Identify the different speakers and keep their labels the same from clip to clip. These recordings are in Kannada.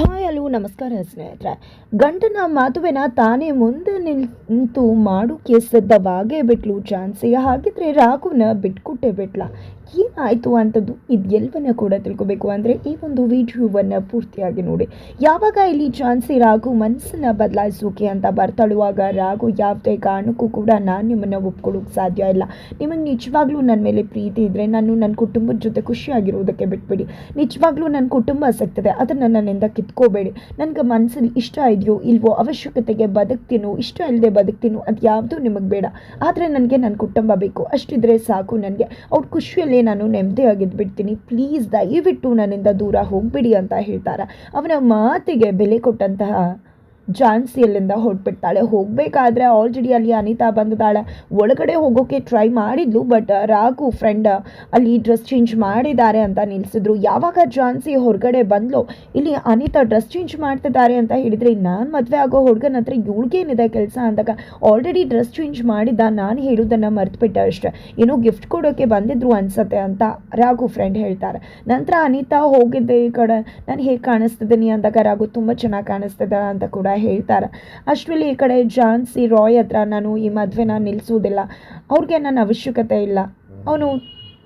Speaker 1: ಹಾಯ್ ಹಲೋ ನಮಸ್ಕಾರ ಸ್ನೇಹಿತರೆ. ಗಂಡನ ಮದುವೆನ ತಾನೇ ಮುಂದೆ ನಿಂತು ಮಾಡೋಕೆ ಸಿದ್ಧವಾಗೇ ಬಿಟ್ಲು. ಚಾನ್ಸಿ ಹಾಗಿದ್ರೆ ರಾಘುನ ಬಿಟ್ಕೊಟ್ಟೆ ಬಿಟ್ಲ. ಏನಾಯಿತು ಅಂತದ್ದು ಇದೆಲ್ಲವನ್ನ ಕೂಡ ತಿಳ್ಕೊಬೇಕು ಅಂದರೆ ಈ ಒಂದು ವಿಡಿಯೋವನ್ನು ಪೂರ್ತಿಯಾಗಿ ನೋಡಿ. ಯಾವಾಗ ಇಲ್ಲಿ ಝಾನ್ಸಿ ರಾಘು ಮನಸ್ಸನ್ನು ಬದಲಾಯಿಸೋಕೆ ಅಂತ ಬರ್ತಾಳುವಾಗ ರಾಘು ಯಾವುದೇ ಕಾರಣಕ್ಕೂ ಕೂಡ ನಾನು ನಿಮ್ಮನ್ನು ಒಪ್ಕೊಳ್ಳೋಕೆ ಸಾಧ್ಯ ಇಲ್ಲ. ನಿಮಗೆ ನಿಜವಾಗ್ಲೂ ನನ್ನ ಮೇಲೆ ಪ್ರೀತಿ ಇದ್ದರೆ ನಾನು ನನ್ನ ಕುಟುಂಬದ ಜೊತೆ ಖುಷಿಯಾಗಿರೋದಕ್ಕೆ ಬಿಟ್ಬಿಡಿ. ನಿಜವಾಗ್ಲೂ ನನ್ನ ಕುಟುಂಬ ಸಿಗ್ತದೆ ಅದನ್ನು ನನ್ನಿಂದ ಕಿತ್ಕೋಬೇಡಿ. ನನಗೆ ಮನಸ್ಸಲ್ಲಿ ಇಷ್ಟ ಇದೆಯೋ ಇಲ್ವೋ ಅವಶ್ಯಕತೆಗೆ ಬದುಕ್ತೀನೋ, ಇಷ್ಟ ಇಲ್ಲದೆ ಬದುಕ್ತೀನೋ ಅದು ಯಾವುದೂ ನಿಮಗೆ ಬೇಡ. ಆದರೆ ನನಗೆ ನನ್ನ ಕುಟುಂಬ ಬೇಕು, ಅಷ್ಟಿದ್ರೆ ಸಾಕು ನನಗೆ. ಅವ್ರ ಖುಷಿಯಲ್ಲಿ ನಾನು ನೆಮ್ಮದಿಯಾಗಿದ್ದು ಬಿಡ್ತೀನಿ ಪ್ಲೀಸ್ ದಯವಿಟ್ಟು ನನ್ನಿಂದ ದೂರ ಹೋಗಿಬಿಡಿ ಅಂತ ಹೇಳ್ತಾರೆ. ಅವನ ಮಾತಿಗೆ ಬೆಲೆ ಕೊಟ್ಟಂತಹ ಝಾನ್ಸಿ ಅಲ್ಲಿಂದ ಹೊರಟ್ಬಿಡ್ತಾಳೆ. ಹೋಗಬೇಕಾದ್ರೆ ಆಲ್ರೆಡಿ ಅಲ್ಲಿ ಅನಿತಾ ಬಂದಿದ್ದಾಳೆ. ಒಳಗಡೆ ಹೋಗೋಕ್ಕೆ ಟ್ರೈ ಮಾಡಿದ್ಲು ಬಟ್ ರಾಘು ಫ್ರೆಂಡ್ ಅಲ್ಲಿ ಡ್ರೆಸ್ ಚೇಂಜ್ ಮಾಡಿದ್ದಾರೆ ಅಂತ ನಿಲ್ಲಿಸಿದ್ರು ಯಾವಾಗ ಜಾನ್ಸಿ ಹೊರಗಡೆ ಬಂದ್ಲು, ಇಲ್ಲಿ ಅನಿತಾ ಡ್ರೆಸ್ ಚೇಂಜ್ ಮಾಡ್ತಿದ್ದಾರೆ ಅಂತ ಹೇಳಿದರೆ, ನಾನು ಮದುವೆ ಆಗೋ ಹುಡುಗನ ಹತ್ರ ಇವಳಿಗೇನಿದೆ ಕೆಲಸ ಅಂದಾಗ ಆಲ್ರೆಡಿ ಡ್ರೆಸ್ ಚೇಂಜ್ ಮಾಡಿದ್ದ, ನಾನು ಹೇಳೋದನ್ನು ಮರ್ತುಬಿಟ್ಟೆ ಅಷ್ಟೇ. ಏನೋ ಗಿಫ್ಟ್ ಕೊಡೋಕ್ಕೆ ಬಂದಿದ್ರು ಅನ್ಸತ್ತೆ ಅಂತ ರಾಘು ಫ್ರೆಂಡ್ ಹೇಳ್ತಾರೆ. ನಂತರ ಅನಿತಾ ಹೋಗಿದ್ದೆ ಈ ಕಡೆ, ನಾನು ಹೇಗೆ ಕಾಣಿಸ್ತಿದ್ದೀನಿ? ಅಂದಾಗ ರಾಘು, ತುಂಬ ಚೆನ್ನಾಗಿ ಕಾಣಿಸ್ತಿದ್ದಾಳೆ ಅಂತ ಕೂಡ ಹೇಳ್ತಾರೆ. ಅಷ್ಟರಲ್ಲಿ ಈ ಕಡೆ ಜಾನ್ಸಿ ರಾಯ್ ಹತ್ರ ನಾನು ಈ ಮದುವೆನ ನಿಲ್ಲಿಸೋದಿಲ್ಲ ಅವ್ರಿಗೆ ನನ್ನ ಅವಶ್ಯಕತೆ ಇಲ್ಲ. ಅವನು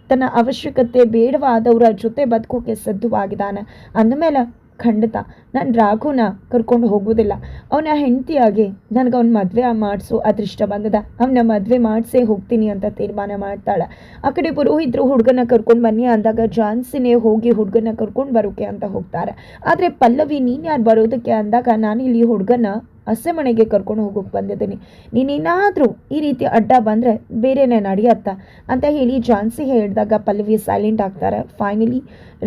Speaker 1: ತನ್ನ ಅವಶ್ಯಕತೆ ಬೇಡವಾದವರ ಜೊತೆ ಬದುಕೋಕೆ ಸಿದ್ಧವಾಗಿದ್ದಾನೆ ಅಂದಮೇಲೆ ಖಂಡಿತ. ನಾನು ರಾಘುನ ಕರ್ಕೊಂಡು ಹೋಗೋದಿಲ್ಲ ಅವನ ಹೆಂಡತಿಯಾಗಿ ನನಗೆ ಅವ್ನ ಮದುವೆ ಮಾಡಿಸು ಅದೃಷ್ಟ ಬಂದದ. ಅವನ ಮದುವೆ ಮಾಡಿಸೇ ಹೋಗ್ತೀನಿ ಅಂತ ತೀರ್ಮಾನ ಮಾಡ್ತಾಳೆ. ಆ ಕಡೆ ಪುರೋಹಿತರು ಹುಡುಗನ ಕರ್ಕೊಂಡು ಬನ್ನಿ ಅಂದಾಗ ಜಾನ್ಸಿನೇ ಹೋಗಿ ಹುಡುಗನ ಕರ್ಕೊಂಡು ಬರೋಕೆ ಅಂತ ಹೋಗ್ತಾರೆ. ಆದರೆ ಪಲ್ಲವಿ, ನೀನು ಯಾರು ಬರೋದಕ್ಕೆ ಅಂದಾಗ ನಾನು ಇಲ್ಲಿ ಹುಡುಗನ ಹಸೆಮಣೆಗೆ ಕರ್ಕೊಂಡು ಹೋಗೋಕೆ ಬಂದಿದ್ದೀನಿ. ನೀನೇನಾದರೂ ಈ ರೀತಿ ಅಡ್ಡ ಬಂದರೆ ಬೇರೆನೇ ನಡೆಯತ್ತ ಅಂತ ಹೇಳಿ ಜಾನ್ಸಿ ಹೇಳಿದಾಗ ಪಲ್ಲವಿ ಸೈಲೆಂಟ್ ಆಗ್ತಾರೆ. ಫೈನಲಿ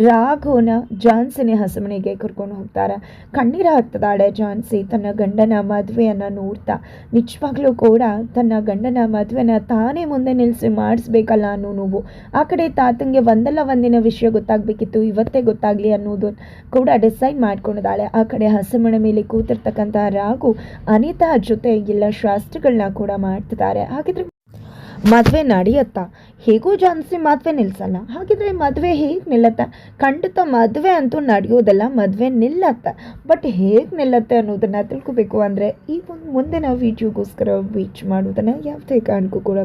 Speaker 1: ರಾಘವನ ಜಾನ್ಸಿನೇ ಹಸೆಮಣೆಗೆ ಕರ್ಕೊಂಡು ಹೋಗ್ತಾರೆ. ಕಣ್ಣೀರು ಹಾಕ್ತದಾಳೆ ಜಾನ್ಸಿ ತನ್ನ ಗಂಡನ ಮದುವೆಯನ್ನು ನೋಡ್ತಾ, ನಿಜವಾಗ್ಲೂ ಕೂಡ ತನ್ನ ಗಂಡನ ಮದುವೆನ ತಾನೇ ಮುಂದೆ ನಿಲ್ಲಿಸಿ ಮಾಡಿಸ್ಬೇಕಲ್ಲ ಅನ್ನೋ ನೋವು. ಆ ಕಡೆ ತಾತಂಗೆ ಒಂದಲ್ಲ ಒಂದಿನ ವಿಷಯ ಗೊತ್ತಾಗಬೇಕಿತ್ತು, ಇವತ್ತೇ ಗೊತ್ತಾಗಲಿ ಅನ್ನೋದು ಕೂಡ ಡಿಸೈಡ್ ಮಾಡ್ಕೊಂಡಿದ್ದಾಳೆ. ಆ ಕಡೆ ಹಸೆಮಣೆ ಮೇಲೆ ಕೂತಿರ್ತಕ್ಕಂಥ ರಾಘು ಅನಿತಾ ಜೊತೆ ಎಲ್ಲ ಶಾಸ್ತ್ರಗಳನ್ನ ಕೂಡ ಮಾಡ್ತಿದ್ದಾರೆ. ಹಾಗಿದ್ರೆ ಮದುವೆ ನಡೆಯತ್ತಾ? ಹೇಗೂ ಜಾನ್ಸಿ ಮದುವೆ ನಿಲ್ಸಲ್ಲ? ಹಾಗಿದ್ರೆ ಮದುವೆ ಹೇಗೆ ನಿಲ್ಲತ್ತೆ? ಖಂಡಿತ ಮದುವೆ ಅಂತೂ ನಡೆಯೋದಲ್ಲ, ಮದುವೆ ನಿಲ್ಲತ್ತೆ. ಬಟ್ ಹೇಗೆ ನಿಲ್ಲತ್ತೆ ಅನ್ನೋದನ್ನ ತಿಳ್ಕೊಬೇಕು ಅಂದರೆ ಈ ಒಂದು ಮುಂದಿನ ವೀಡಿಯೋಗೋಸ್ಕರ ವೀಚ್ ಮಾಡೋದನ್ನ ಯಾವುದೇ ಕಾರಣಕ್ಕೂ ಕೂಡ